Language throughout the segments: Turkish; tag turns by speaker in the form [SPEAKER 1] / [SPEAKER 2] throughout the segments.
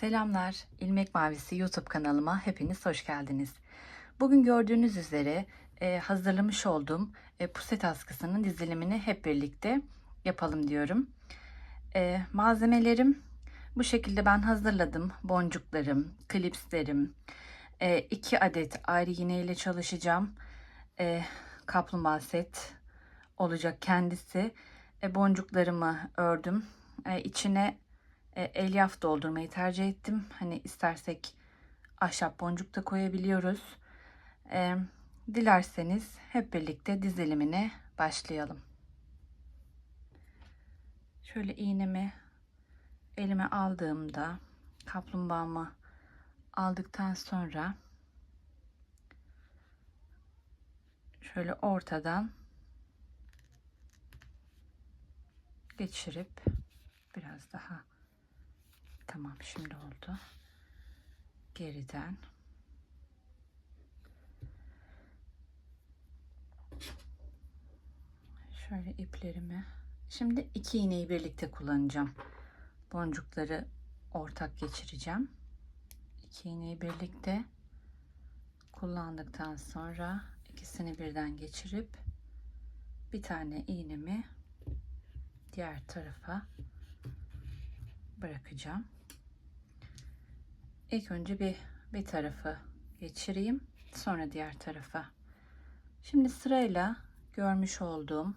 [SPEAKER 1] Selamlar, İlmek Mavisi YouTube kanalıma hepiniz hoş geldiniz. Bugün gördüğünüz üzere e, hazırlamış olduğum e, puset askısının dizilimini hep birlikte yapalım diyorum. E, malzemelerim bu şekilde ben hazırladım. Boncuklarım, klipslerim, e, iki adet ayrı iğne ile çalışacağım. E, kaplumbağa set olacak kendisi. E, boncuklarımı ördüm. E, içine e, elyaf doldurmayı tercih ettim. Hani istersek ahşap boncuk da koyabiliyoruz. E, dilerseniz hep birlikte dizilimine başlayalım. Şöyle iğnemi elime aldığımda kaplumbağamı aldıktan sonra şöyle ortadan geçirip biraz daha tamam şimdi oldu. Geriden. Şöyle iplerimi şimdi iki iğneyi birlikte kullanacağım. Boncukları ortak geçireceğim. İki iğneyi birlikte kullandıktan sonra ikisini birden geçirip bir tane iğnemi diğer tarafa bırakacağım. İlk önce bir bir tarafı geçireyim, sonra diğer tarafa. Şimdi sırayla görmüş olduğum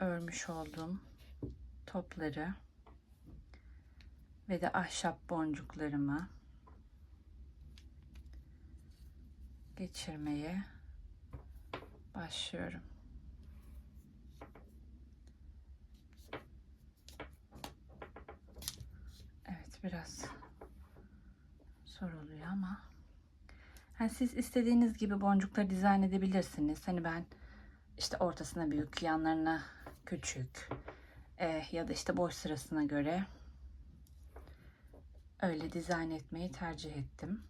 [SPEAKER 1] örmüş olduğum topları ve de ahşap boncuklarımı geçirmeye başlıyorum. Evet biraz zor oluyor ama yani siz istediğiniz gibi boncukları dizayn edebilirsiniz. Hani ben işte ortasına büyük, yanlarına küçük eh, ya da işte boş sırasına göre öyle dizayn etmeyi tercih ettim.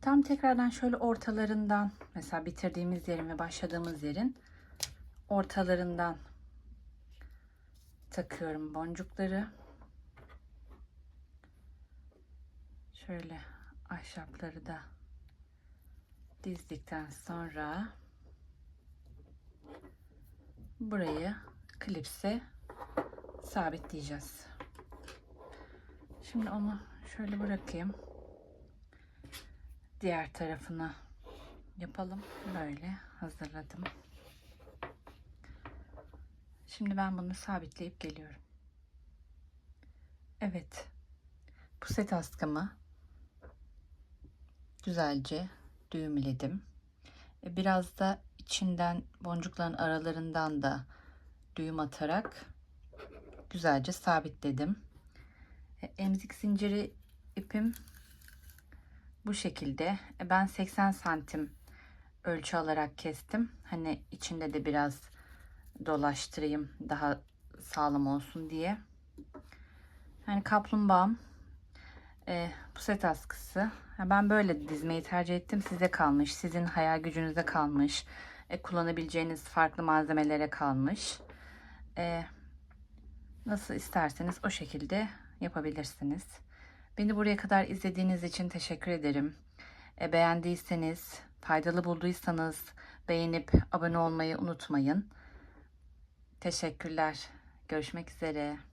[SPEAKER 1] Tam tekrardan şöyle ortalarından mesela bitirdiğimiz yerin ve başladığımız yerin ortalarından takıyorum boncukları. Şöyle ahşapları da dizdikten sonra burayı klipse sabitleyeceğiz. Şimdi onu şöyle bırakayım. Diğer tarafını yapalım. Böyle hazırladım. Şimdi ben bunu sabitleyip geliyorum. Evet. Puset askımı güzelce düğümledim. E, Biraz da içinden boncukların aralarından da düğüm atarak güzelce sabitledim. E, Emzik zinciri ipim bu şekilde. E, Ben 80 santim ölçü alarak kestim. Hani içinde de biraz dolaştırayım daha sağlam olsun diye. Yani kaplumbağam e, puset askısı. Ha, Ben böyle dizmeyi tercih ettim. Size kalmış. Sizin hayal gücünüze kalmış. E, kullanabileceğiniz farklı malzemelere kalmış. E, nasıl isterseniz o şekilde yapabilirsiniz. Beni buraya kadar izlediğiniz için teşekkür ederim. E, beğendiyseniz, faydalı bulduysanız beğenip abone olmayı unutmayın. Teşekkürler. Görüşmek üzere.